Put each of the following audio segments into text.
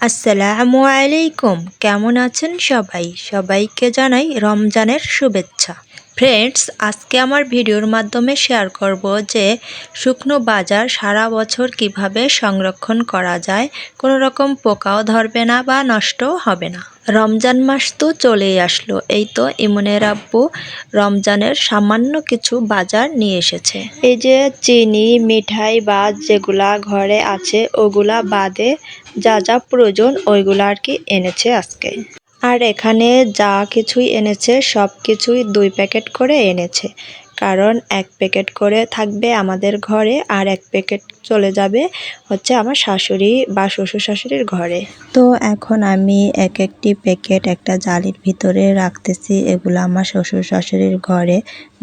আসসালামু আলাইকুম। কেমন আছেন সবাই? সবাইকে জানাই রমজানের শুভেচ্ছা। ফ্রেন্ডস আজকে আমার ভিডিওর মাধ্যমে শেয়ার করব যে, শুকনো বাজার সারা বছর কীভাবে সংরক্ষণ করা যায়, কোনো রকম পোকাও ধরবে না বা নষ্টও হবে না। রমজান মাস তো চলেই আসলো। এই তো ইমনের আব্বু রমজানের সামান্য কিছু বাজার নিয়ে এসেছে। এই যে চিনি, মিঠাই বা যেগুলা ঘরে আছে, ওগুলা বাদে যা যা প্রয়োজন ওইগুলো আর কি এনেছে আজকে। আর এখানে যা কিছুই এনেছে সব কিছুই দুই প্যাকেট করে এনেছে। কারণ এক প্যাকেট করে থাকবে আমাদের ঘরে আর এক প্যাকেট চলে যাবে হচ্ছে আমার শাশুড়ি বা শ্বশুর শাশুড়ির ঘরে। তো এখন আমি এক একটি প্যাকেট একটা জালির ভিতরে রাখতেছি, এগুলো আমার শ্বশুর শাশুড়ির ঘরে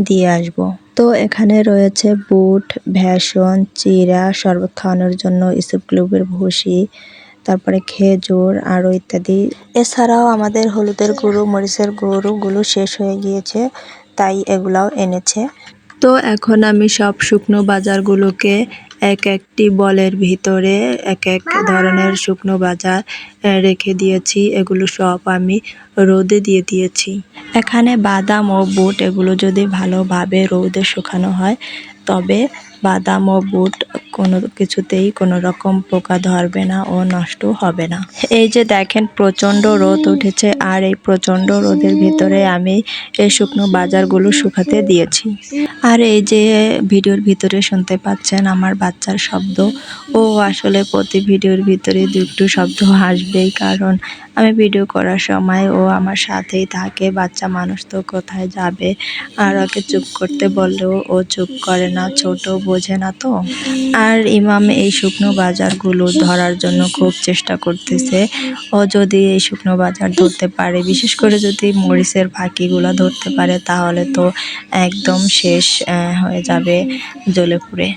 দিয়ে আসব। তো এখানে রয়েছে বুট ভ্যাসন চিরা শরবত খাওয়ানোর জন্য ইসুপ ভুসি, তারপরে খেজুর, আরও ইত্যাদি। এছাড়াও আমাদের হলুদের গুঁড়ো, মরিচের গুঁড়োগুলো শেষ হয়ে গিয়েছে। তাই এগুলাও এনেছে। তো এখন আমি সব শুকনো বাজারগুলোকে এক একটি বলের ভিতরে এক এক ধরনের শুকনো বাজার রেখে দিয়েছি। এগুলো সব আমি রোদে দিয়ে দিয়েছি। এখানে বাদাম ও বুট এগুলো যদি ভালোভাবে রোদে শুকানো হয় তবে বাদাম ও বুট, কোনো কিছুতেই কোনো রকম পোকা ধরবে না ও নষ্ট হবে না। এই যে দেখেন প্রচণ্ড রোদ উঠেছে, আর এই প্রচণ্ড রোদের ভিতরে আমি এই শুকনো বাজারগুলো শুকাতে দিয়েছি। আর এই যে ভিডিওর ভিতরে শুনতে পাচ্ছেন আমার বাচ্চার শব্দ, ও আসলে প্রতি ভিডিওর ভিতরে দুটো শব্দ আসবেই, কারণ আমি ভিডিও করার সময় ও আমার সাথেই থাকে, বাচ্চা মানুষ তো কোথায় যাবে? আর ওকে চুপ করতে বললেও ও চুপ করে না, ছোট বোঝে না তো। আর ইমাম এই শুকনো বাজারগুলো ধরার জন্য খুব চেষ্টা করতেছে। ও যদি এই শুকনো বাজার ধরতে পারে, বিশেষ করে যদি মরিচের ফাঁকিগুলো ধরতে পারে, তাহলে তো একদম শেষ হয়ে যাবে জ্বলে পুড়ে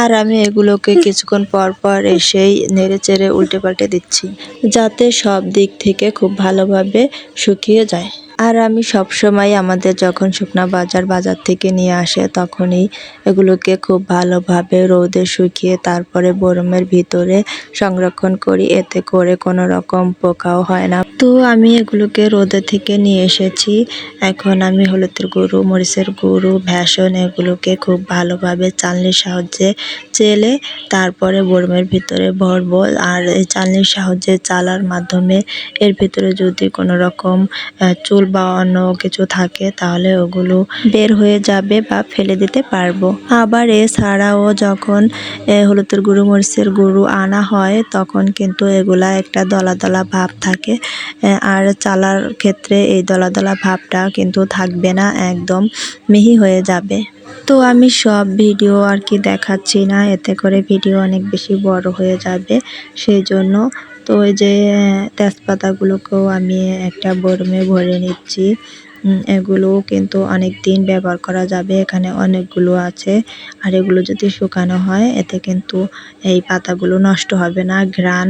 আর আমি এগুলোকে কিছুক্ষণ পর পর এসেই নেড়ে চেড়ে উল্টে পাল্টে দিচ্ছি, যাতে সব দিক থেকে খুব ভালোভাবে শুকিয়ে যায়। আর আমি সব সময় আমাদের যখন শুকনা বাজার বাজার থেকে নিয়ে আসে, তখনই এগুলোকে খুব ভালোভাবে রোদে শুকিয়ে তারপরে বরমের ভিতরে সংরক্ষণ করি। এতে করে কোনো রকম পোকাও হয় না। তো আমি এগুলোকে রোদে থেকে নিয়ে এসেছি। এখন আমি হলুদের গুঁড়ো, মরিচের গুঁড়ো ভ্যাসন এগুলোকে খুব ভালোভাবে চালনির সাহায্যে চেলে তারপরে বরমের ভিতরে ভরবো। আর এই চালনির সাহায্যে চালার মাধ্যমে এর ভিতরে যদি কোনো রকম চুল বা অন্য কিছু থাকে, তাহলে ওগুলো বের হয়ে যাবে বা ফেলে দিতে পারব। আবার এছাড়াও যখন হলুদের গুঁড়ো, মরিচের গুঁড়ো আনা হয়, তখন কিন্তু এগুলা একটা দলা দলা ভাব থাকে। আর চালার ক্ষেত্রে এই দলা দলা ভাবটা কিন্তু থাকবে না, একদম মিহি হয়ে যাবে। তো আমি সব ভিডিও আর কি দেখাচ্ছি না, এতে করে ভিডিও অনেক বেশি বড় হয়ে যাবে। সেই জন্য তো ওই যে তেজপাতাগুলোকেও আমি একটা বরমে ভরে নিচ্ছি। এগুলো কিন্তু অনেক দিন ব্যবহার করা যাবে। এখানে অনেকগুলো আছে। আর এগুলো যদি শুকানো হয়, এতে কিন্তু এই পাতাগুলো নষ্ট হবে না। ঘ্রাণ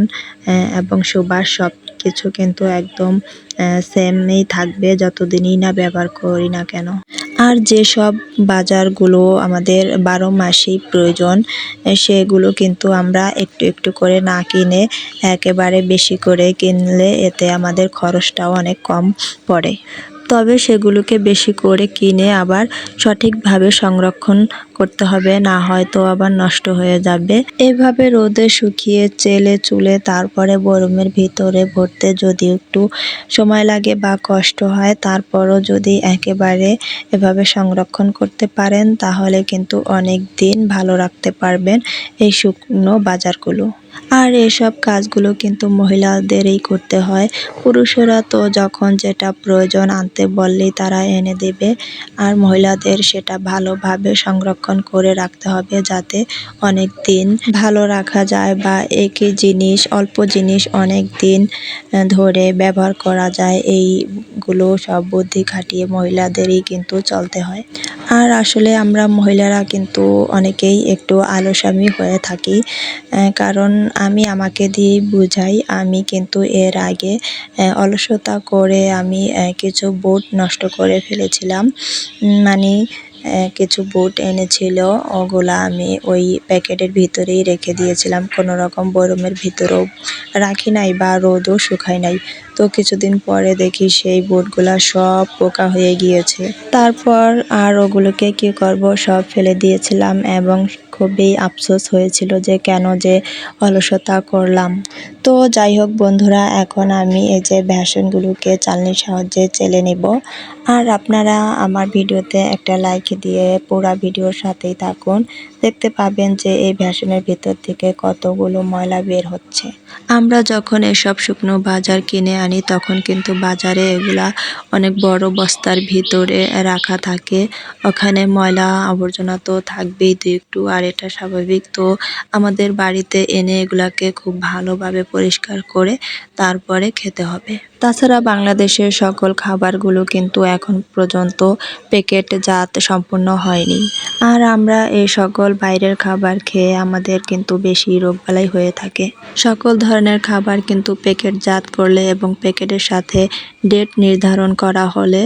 এবং সুবাস সব কিছু কিন্তু একদম সেমই থাকবে। যতদিনই না ব্যবহার করি না কেন। আর যেসব বাজারগুলো আমাদের বারো মাসেই প্রয়োজন, সেগুলো কিন্তু আমরা একটু একটু করে না কিনে একেবারে বেশি করে কিনলে এতে আমাদের খরচটাও অনেক কম পড়ে। তবে সেগুলোকে বেশি করে কিনে আবার সঠিকভাবে সংরক্ষণ করতে হবে, না হয়তো আবার নষ্ট হয়ে যাবে। এভাবে রোদে শুকিয়ে চেলে চুলে তারপরে বরমের ভিতরে ভরতে যদি একটু সময় লাগে বা কষ্ট হয়, তারপরও যদি একেবারে এভাবে সংরক্ষণ করতে পারেন, তাহলে কিন্তু অনেক দিন ভালো রাখতে পারবেন এই শুকনো বাজারগুলো। আর এসব কাজগুলো কিন্তু মহিলাদেরই করতে হয়। পুরুষরা তো যখন যেটা প্রয়োজন আনতে বললেই তারা এনে দেবে, আর মহিলাদের সেটা ভালোভাবে সংরক্ষণ করে রাখতে হবে যাতে অনেক দিন ভালো রাখা যায় বা একই জিনিস, অল্প জিনিস অনেক দিন ধরে ব্যবহার করা যায়। এইগুলো সব বুদ্ধি খাটিয়ে মহিলাদেরই কিন্তু চলতে হয়। আর আসলে আমরা মহিলারা কিন্তু অনেকেই একটু আলসামি হয়ে থাকি কারণ আমি আমাকে দিয়েই বুঝাই, আমি কিন্তু এর আগে অলসতা করে আমি কিছু বুট নষ্ট করে ফেলেছিলাম। মানে কিছু বুট এনেছিল, ওগুলা আমি ওই প্যাকেটের ভিতরেই রেখে দিয়েছিলাম। কোনো রকম বরমের ভিতরেও রাখি নাই বা রোদও শুকাই নাই। তো কিছুদিন পরে দেখি সেই বুটগুলা সব পোকা হয়ে গিয়েছে। তারপর আর ওগুলোকে কি করব? সব ফেলে দিয়েছিলাম এবং খুবই আফসোস হয়েছিল যে কেন যে অলসতা করলাম। তো যাই হোক বন্ধুরা, এখন আমি এই যে ভ্যাসনগুলোকে চালনির সাহায্যে চেলে নেব। আর আপনারা আমার ভিডিওতে একটা লাইক দিয়ে পুরা ভিডিওর সাথেই থাকুন। দেখতে পাবেন যে এই ভ্যাসনের ভিতর থেকে কতগুলো ময়লা বের হচ্ছে। আমরা যখন এসব শুকনো বাজার কিনে আনি, তখন কিন্তু বাজারে এগুলা অনেক বড় বস্তার ভিতরে রাখা থাকে। ওখানে ময়লা আবর্জনা তো থাকবেই দু একটু, আর এটা স্বাভাবিক। তো আমাদের বাড়িতে এনে এগুলাকে খুব ভালোভাবে পরিষ্কার করে তারপরে খেতে হবে। তাছাড়া বাংলাদেশের সকল খাবারগুলো কিন্তু এখন পর্যন্ত প্যাকেটজাত সম্পূর্ণ হয়নি। আর আমরা এই সকল বাইরের খাবার খেয়ে আমাদের কিন্তু বেশি রোগবালাই হয়ে থাকে। সকল ধরনের খাবার কিন্তু প্যাকেটজাত করলে এবং প্যাকেটের সাথে ডেট নির্ধারণ করা হলে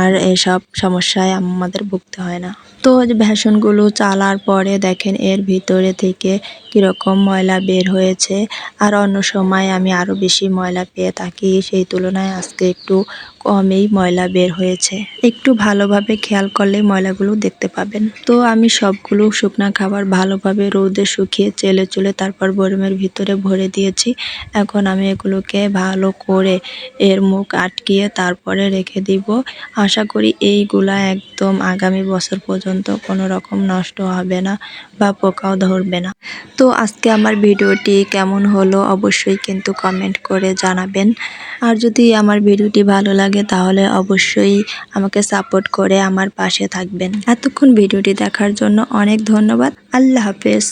আর এসব সমস্যায় আমাদের ভুগতে হয় না। তো ভ্যাসনগুলো চালার পরে দেখেন এর ভিতরে থেকে কীরকম ময়লা বের হয়েছে। আর অন্য সময় আমি আরও বেশি ময়লা পেয়ে থাকি, সেই তুলনায় আজকে একটু কমই ময়লা বের হয়েছে। একটু ভালোভাবে খেয়াল করলে ময়লাগুলো দেখতে পাবেন। তো আমি সবগুলো শুকনা খাবার ভালোভাবে রোদে শুকিয়ে চেলে চুলে তারপর বরমের ভিতরে ভরে দিয়েছি। এখন আমি এগুলোকে ভালো করে এর মুখ আটকিয়ে তারপরে রেখে দিব। আশা করি এইগুলা একদম আগামী বছর পর্যন্ত কোনো রকম নষ্ট হবে না বা পোকাও ধরবে না। তো আজকে আমার ভিডিওটি কেমন হলো অবশ্যই কিন্তু কমেন্ট করে জানাবেন। আর যদি আমার ভিডিওটি ভালো লাগে, তাহলে অবশ্যই আমাকে সাপোর্ট করে আমার পাশে থাকবেন। এতক্ষণ ভিডিওটি দেখার জন্য অনেক ধন্যবাদ। আল্লাহ হাফেজ।